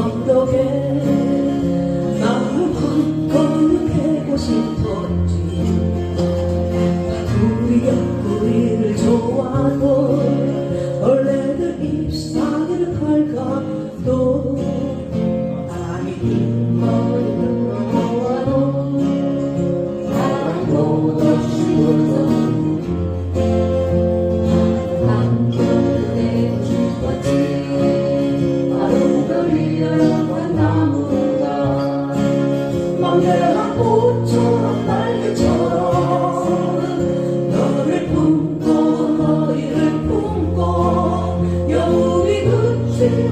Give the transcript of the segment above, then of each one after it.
언덕에 나무 한 걸음 패고 싶었지.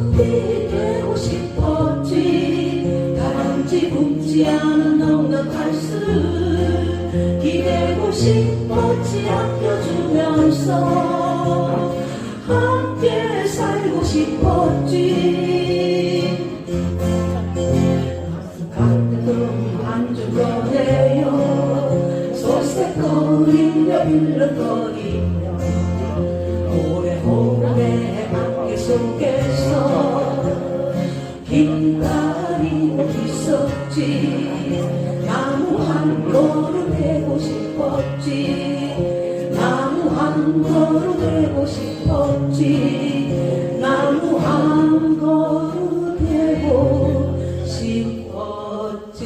숲이 되고 싶었지. 다람쥐 굶지 않은 넉넉할수 기대고 싶었지 아껴주면서 함께 살고 싶었지. 가끔 안주 거네요. 소색거리며 빌렁거리며 긴다리 있었지. 나무 한 그루 되고 싶었지. 나무 한 그루 되고 싶었지. 나무 한 그루 되고 싶었지.